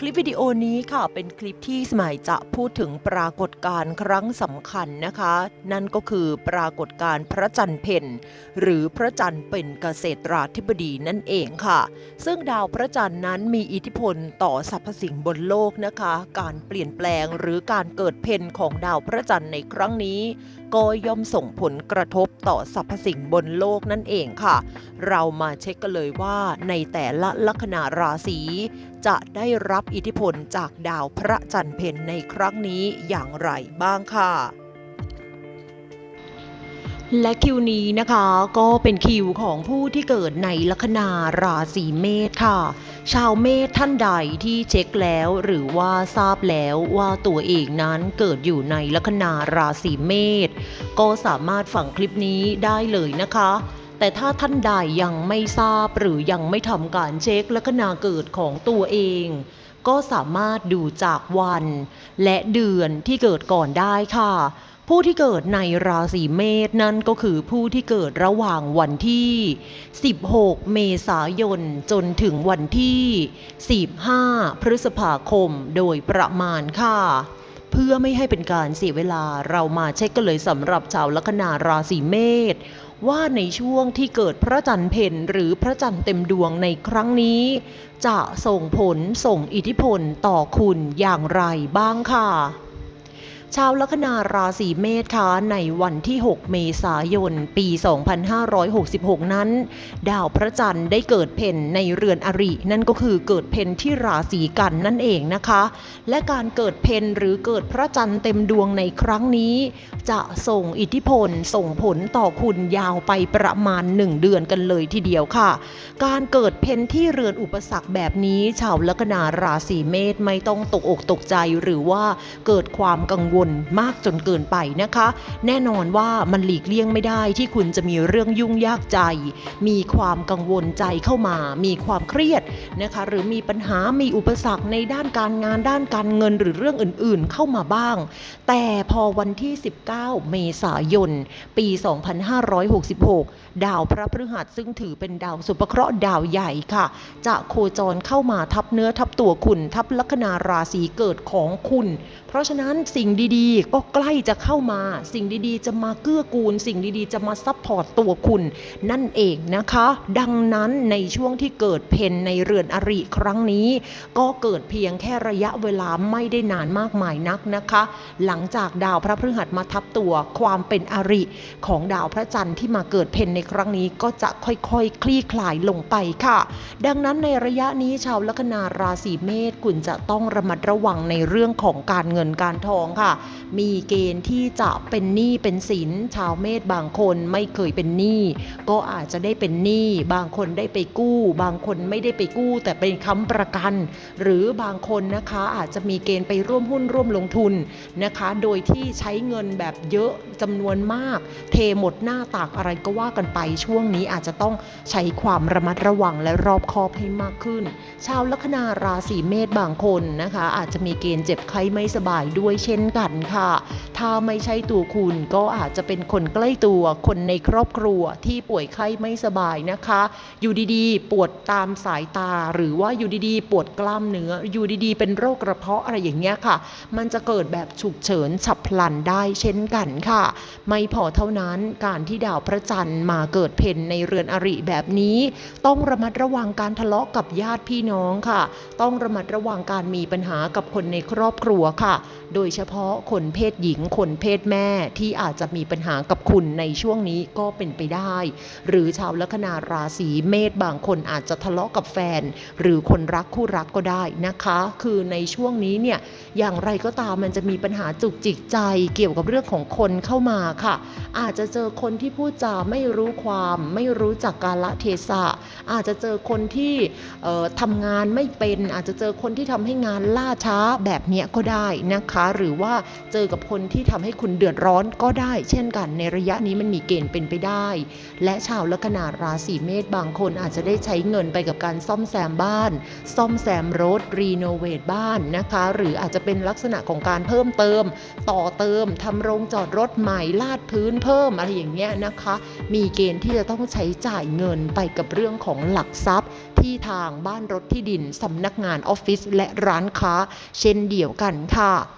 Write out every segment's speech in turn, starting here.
คลิปวิดีโอนี้ค่ะเป็นคลิปที่สมัยจะพูดถึงปรากฏการณ์ครั้งสำคัญนะคะ นั่นก็คือปรากฏการณ์พระจันทร์เพ็ญหรือพระจันทร์เป็นเกษตราธิบดีนั่นเองค่ะ ซึ่งดาวพระจันทร์นั้นมีอิทธิพลต่อสรรพสิ่งบนโลกนะคะ การเปลี่ยนแปลงหรือการเกิดเพนของดาวพระจันทร์ในครั้งนี้ ก็ย่อมส่งผลกระทบต่อสรรพสิ่งบนโลกนั่นเองค่ะ เรามาเช็คกันเลยว่าในแต่ละลัคนาราศี จะได้รับอิทธิพลจากดาวพระจันทร์เพ็ญในครั้งนี้อย่างไรบ้างค่ะและคิวนี้นะคะก็เป็นคิวของผู้ที่เกิดในลัคนาราศีเมษค่ะ ชาวเมษท่านใดที่เช็คแล้วหรือว่าทราบแล้วว่าตัวเองนั้นเกิดอยู่ในลัคนาราศีเมษก็สามารถฟังคลิปนี้ได้เลยนะคะ แต่ถ้าท่านใดยังไม่ทราบหรือยังไม่ทำการเช็คลัคนาเกิดของตัวเอง ก็สามารถดูจากวัน และเดือนที่เกิดก่อนได้ค่ะ ผู้ที่เกิดในราศีเมษนั่นก็คือผู้ที่เกิดระหว่างวันที่ 16 เมษายนจนถึงวันที่ 15 พฤษภาคมโดยประมาณค่ะเพื่อไม่ให้เป็นการเสียเวลาเรามาเช็คกันเลยสำหรับชาวลัคนาราศีเมษ ว่าในช่วงที่เกิดพระจันทร์เพ็ญหรือพระจันทร์เต็มดวงในครั้งนี้ จะส่งผลส่งอิทธิพลต่อคุณอย่างไรบ้างค่ะ ชาวลัคนาราศีเมษคะในวันที่ 6 เมษายน ปี 2566 นั้น ดาวพระจันทร์ได้เกิดเพนในเรือนอริ นั่นก็คือเกิดเพนที่ราศีกันนั่นเองนะคะ และการเกิดเพนหรือเกิดพระจันทร์เต็มดวงในครั้งนี้ จะส่งอิทธิพลส่งผลต่อคุณยาวไปประมาณ 1 เดือนกันเลยทีเดียวค่ะ การเกิดเพนที่เรือนอุปสรรคแบบนี้ ชาวลัคนาราศีเมษไม่ต้องตกอกตกใจหรือว่าเกิดความกังวลมากจนเกินไปนะคะ แน่นอนว่ามันหลีกเลี่ยงไม่ได้ที่คุณจะมีเรื่องยุ่งยากใจ มีความกังวลใจเข้ามา มีความเครียดนะคะ หรือมีปัญหามีอุปสรรคในด้านการงานด้านการเงินหรือเรื่องอื่นๆ เข้ามาบ้าง แต่พอวันที่ 19 เมษายน ปี 2566 ดาวพระพฤหัสซึ่งถือเป็นดาวสุภเคราะห์ดาวใหญ่ค่ะ จะโคจรเข้ามาทับเนื้อทับตัวคุณทับลัคนาราศีเกิดของคุณ เพราะฉะนั้นสิ่งดีๆ ก็ใกล้จะเข้ามา สิ่งดีๆ จะมาเกื้อกูล สิ่งดีๆ จะมาซัพพอร์ตตัวคุณ นั่นเองนะคะ ดังนั้นในช่วงที่เกิดเพนในเรือนอริครั้งนี้ ก็เกิดเพียงแค่ระยะเวลาไม่ได้นานมากมายนักนะคะ หลังจากดาวพระพฤหัสมาทับตัวความเป็นอริของดาวพระจันทร์ที่มาเกิดเพนในครั้งนี้ก็จะค่อยๆคลี่คลายลงไปค่ะ ดังนั้นในระยะนี้ชาวลัคนาราศีเมษคุณจะต้องระมัดระวังในเรื่องของการเงินการทองค่ะมีเกณฑ์ที่จะเป็นหนี้เป็นสินชาวเมษบางคนไม่เคยเป็นหนี้ก็อาจจะได้เป็นหนี้บางคนได้ไปกู้ บางคนไม่ได้ไปกู้ แต่เป็นค้ำประกัน หรือบางคนนะคะอาจจะมีเกณฑ์ไปร่วมหุ้นร่วมลงทุนนะคะ โดยที่ใช้เงินแบบเยอะจำนวนมาก เทหมดหน้าตากอะไรก็ว่ากันไปช่วงนี้อาจจะต้องใช้ความระมัดระวังและรอบคอบให้มากขึ้น ชาวลัคนาราศีเมษบางคนนะคะ อาจจะมีเกณฑ์เจ็บไข้ไม่สบายด้วยเช่นกันค่ะ ถ้าไม่ใช่ตัวคุณก็อาจจะเป็นคนใกล้ตัวคนในครอบครัวที่ป่วยไข้ไม่สบายนะคะ อยู่ดีๆ ปวดตามสายตา หรือว่าอยู่ดีๆ ปวดกล้ามเนื้อ อยู่ดีๆ เป็นโรคกระเพาะอะไรอย่างเงี้ยค่ะ มันจะเกิดแบบฉุกเฉินฉับพลันได้เช่นกันค่ะ ไม่พอเท่านั้นการที่ดาวพระจันทร์มาเกิดเพนในเรือนอริแบบนี้ ต้องระมัดระวังการทะเลาะกับญาติพี่น้องค่ะ ต้องระมัดระวังการมีปัญหากับคนในครอบครัวค่ะ โดยเฉพาะคนเพศหญิง คนเพศแม่ที่อาจจะมีปัญหากับคุณในช่วงนี้ก็เป็นไปได้ หรือชาวลัคนาราศีเมษบางคนอาจจะทะเลาะกับแฟน หรือคนรักคู่รักก็ได้นะคะ คือในช่วงนี้เนี่ยอย่างไรก็ตามมันจะมีปัญหาจุกจิกใจเกี่ยวกับเรื่องของคนเข้ามาค่ะ อาจจะเจอคนที่พูดจาไม่รู้ความไม่รู้จักกาลเทศะ อาจจะเจอคนที่ทำงานไม่เป็น อาจจะเจอคนที่ทำให้งานล่าช้าแบบนี้ก็ได้นะคะ หรือว่าเจอกับคนที่ทำให้คุณเดือดร้อนก็ได้ เช่นกันในระยะนี้มันมีเกณฑ์เป็นไปได้ และชาวลัคนาราศีเมษบางคนอาจจะได้ใช้เงินไปกับการซ่อมแซมบ้าน ซ่อมแซมรถรีโนเวทบ้านนะคะ หรืออาจจะเป็นลักษณะของการเพิ่มเติม ต่อเติมทำโรงจอดรถใหม่ลาดพื้นเพิ่มอะไรอย่างเงี้ยนะคะ มีเกณฑ์ที่จะต้องใช้จ่ายเงินไปกับเรื่องของหลักทรัพย์ที่ทางบ้านรถที่ดินสำนักงานออฟฟิศและร้านค้า เช่นเดียวกันค่ะ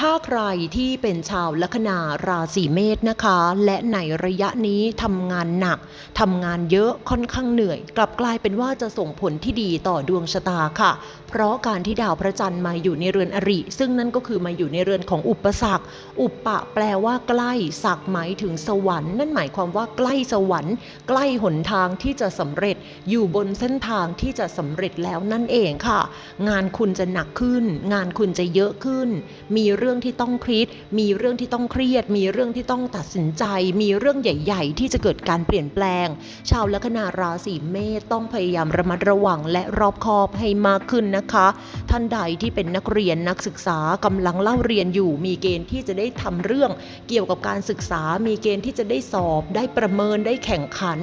ถ้าใครที่เป็นชาวลัคนาราศีเมษนะคะ และในระยะนี้ทำงานหนักทำงานเยอะค่อนข้างเหนื่อย กลับกลายเป็นว่าจะส่งผลที่ดีต่อดวงชะตาค่ะ เพราะการที่ดาวพระจันทร์มาอยู่ในเรือนอริ ซึ่งนั่นก็คือมาอยู่ในเรือนของอุปสรรค อุปปะแปลว่าใกล้สักหมายถึงสวรรค์ นั่นหมายความว่าใกล้สวรรค์ ใกล้หนทางที่จะสำเร็จอยู่บนเส้นทางที่จะสำเร็จแล้วนั่นเองค่ะ งานคุณจะหนักขึ้น งานคุณจะเยอะขึ้น มีเรื่องที่ต้องคิด มีเรื่องที่ต้องเครียด มีเรื่องที่ต้องตัดสินใจ มีเรื่องใหญ่ ๆ ที่จะเกิดการเปลี่ยนแปลง ชาวลัคนาราศีเมษต้องพยายามระมัดระวังและรอบคอบให้มากขึ้นนะคะ ท่านใดที่เป็นนักเรียนนักศึกษากำลังเล่าเรียนอยู่ มีเกณฑ์ที่จะได้ทำเรื่องเกี่ยวกับการศึกษา มีเกณฑ์ที่จะได้สอบ ได้ประเมินได้แข่งขัน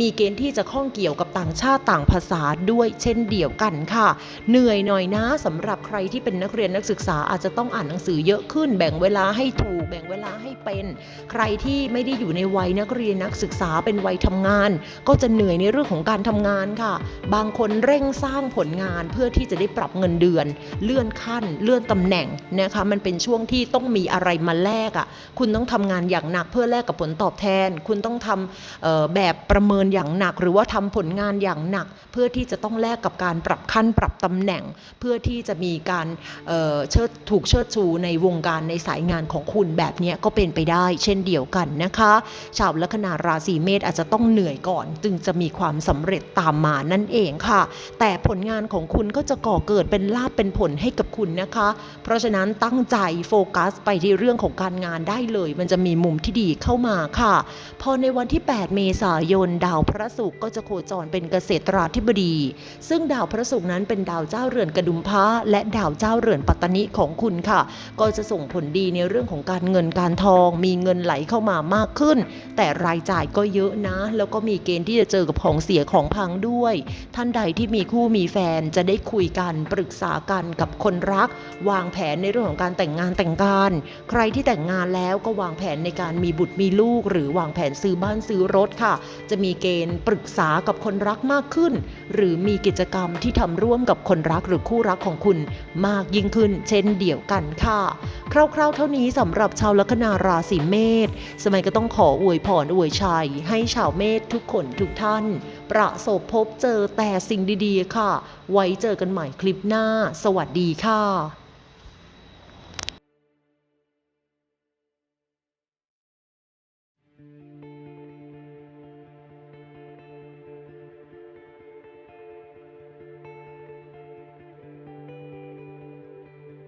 มีเกณฑ์ที่จะข้องเกี่ยวกับต่างชาติต่างภาษาด้วยเช่นเดียวกันค่ะ เหนื่อยหน่อยนะสำหรับใครที่เป็นนักเรียนนักศึกษาอาจจะต้องอ่านหนังสือเยอะขึ้น แบ่งเวลาให้ถูก แบ่งเวลาให้เป็น ใครที่ไม่ได้อยู่ในวัยนักเรียนนักศึกษาเป็นวัยทำงาน ก็จะเหนื่อยในเรื่องของการทำงานค่ะ บางคนเร่งสร้างผลงานเพื่อที่จะได้ปรับเงินเดือน เลื่อนขั้น เลื่อนตำแหน่งนะคะมันเป็นช่วงที่ต้องมีอะไรมาแลกอะ่ะคุณต้องทำงานอย่างหนักเพื่อแลกกับผลตอบแทน คุณต้องทำแบบประเมินอย่างหนัก หรือว่าทำผลงานอย่างหนัก เพื่อที่จะต้องแลกกับการปรับขั้นปรับตำแหน่ง เพื่อที่จะมีการเอ่อเชิดถูกเชิดชูในวงการในสายงานของคุณแบบนี้ก็เป็นไปได้ เช่นเดียวกันนะคะ ชาวลัคนาราศีเมษอาจจะต้องเหนื่อยก่อน จึงจะมีความสำเร็จตามมานั่นเองค่ะ แต่ผลงานของคุณก็จะก่อเกิดเป็นลาบเป็นผลให้กับคุณนะคะ เพราะฉะนั้นตั้งใจโฟกัสไปที่เรื่องของการงานได้เลย มันจะมีมุมที่ดีเข้ามาค่ะ พอในวันที่ 8 เมษายน ดาวพระศุกร์ก็จะโคจรเป็นเกษตราธิบดี ซึ่งดาวพระศุกร์นั้นเป็นดาวเจ้าเรือนกระดุมพระและดาวเจ้าเรือนปัตตนิของคุณค่ะ ก็ก็จะส่งผลดีในเรื่องของการเงินการทอง มีเงินไหลเข้ามามากขึ้น แต่รายจ่ายก็เยอะนะ แล้วก็มีเกณฑ์ที่จะเจอกับของเสียของพังด้วย ท่านใดที่มีคู่มีแฟนจะได้คุยกันปรึกษากันกับคนรัก วางแผนในเรื่องของการแต่งงานแต่งการ ใครที่แต่งงานแล้วก็วางแผนในการมีบุตรมีลูก หรือวางแผนซื้อบ้านซื้อรถค่ะ จะมีเกณฑ์ปรึกษากับคนรักมากขึ้น หรือมีกิจกรรมที่ทำร่วมกับคนรักหรือคู่รักของคุณมากยิ่งขึ้น เช่นเดียวกันค่ะคร่าวๆ เท่านี้สำหรับชาวลัคนาราศีเมษสมัยก็ต้องขออวยพรอวยชัย ให้ชาวเมษทุกคนทุกท่าน ประสบพบเจอแต่สิ่งดีๆค่ะ ไว้เจอกันใหม่คลิปหน้า สวัสดีค่ะ